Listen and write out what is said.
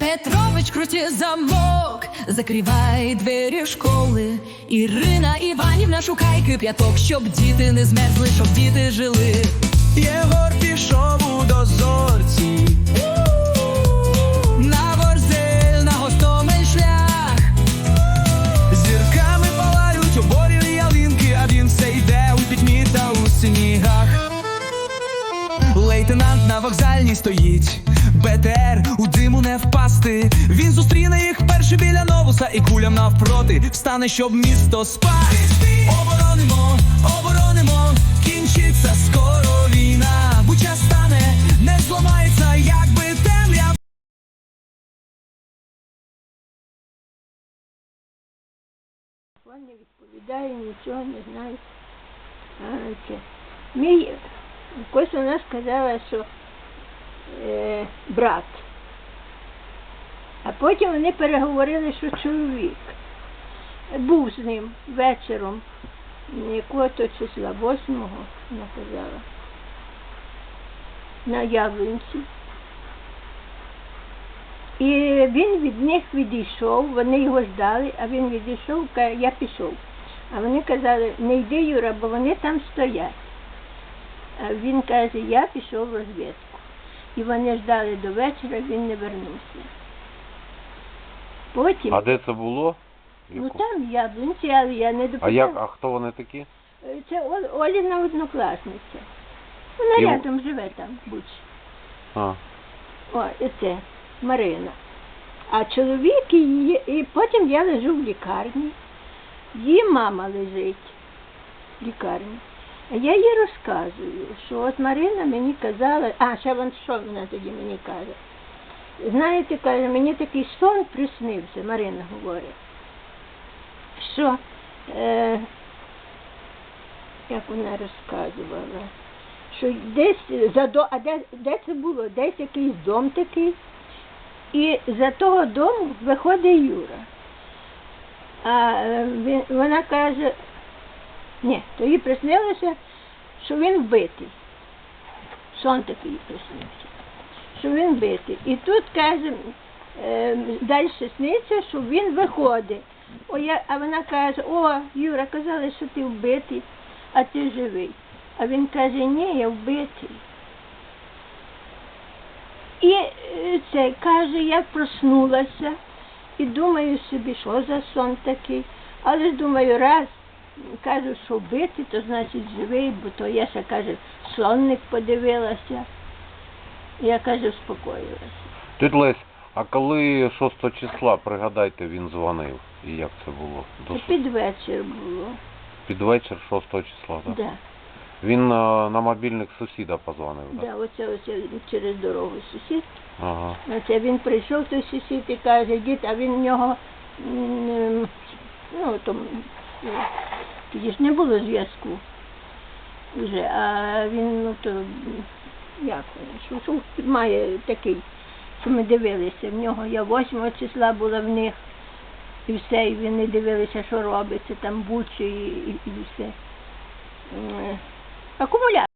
Петрович круті замок, закривай двері школи. Ірина Іванівна шукай кип'яток, щоб діти не змерзли, щоб діти жили. Єгор пішов у дозорці. На Ворзель, на Гостомель шлях. Зірками палають оборі ялинки, а він все йде у пітьмі та у снігах. Лейтенант на вокзальній стоїть. БТР у диму не впасти. Він зустріне їх перший біля новуса і кулям навпроти встане, щоб місто спасти. Оборонимо, оборонимо, кінчиться скоро війна. Буча стане, не зламається, якби темрява. Він не відповідає, нічого не знає. Мій якось вона сказала, що е, брат. А потім вони переговорили, що чоловік. Був з ним вечором, якого то числа, восьмого, вона казала, на Яблунці. І він від них відійшов, вони його ждали, а він відійшов, каже, я пішов. А вони казали, не йди, Юра, бо вони там стоять. А він каже, я пішов розвідку. І вони ждали до вечора, він не вернувся. Потім, А де це було? ну Яку? там в яблунці, але я не допитала. А як, а хто вони такі? Це Ол- Оліна однокласниця. Вона І- рядом живе там, будь. А. О, і це Марина. А чоловік її, і потім я лежу в лікарні. Її мама лежить в лікарні. Я їй розказую, що от Марина мені казала, а ще вон що вона тоді мені каже. Знаєте, каже, мені такий сон приснився, Марина говорить, що е, як вона розказувала, що десь за до, а де, де це було? Десь якийсь дом такий, і за того дому виходить Юра. А е, вона каже, ні, то їй приснилося, що він вбитий. Сон такий приснився, що він вбитий. І тут каже, е, далі сниться, що він виходить. О, я, а вона каже, о, Юра, казали, що ти вбитий, а ти живий. А він каже, ні, я вбитий. І е, це каже, я проснулася і думаю собі, що за сон такий. Але думаю, раз кажу, що вбитий, то значить живий, бо то я ще каже, сонник подивилася. Я каже, успокоїлася. Тетя Лесь, а коли 6 числа, пригадайте, він дзвонив? І як це було? До Це під вечір було. Під вечір 6 числа, так? Да. Він е, на мобільник сусіда позвонив, так? Да, оце, оце через дорогу сусід. Ага. Оце він прийшов той сусід і каже, дід, а він в нього м, ну то м, тоді ж не було зв'язку вже, а він ну то як що має такий, що ми дивилися. В нього я 8 числа була в них і все, і вони дивилися, що робиться, там бучі і, і, і все. Акумулятор.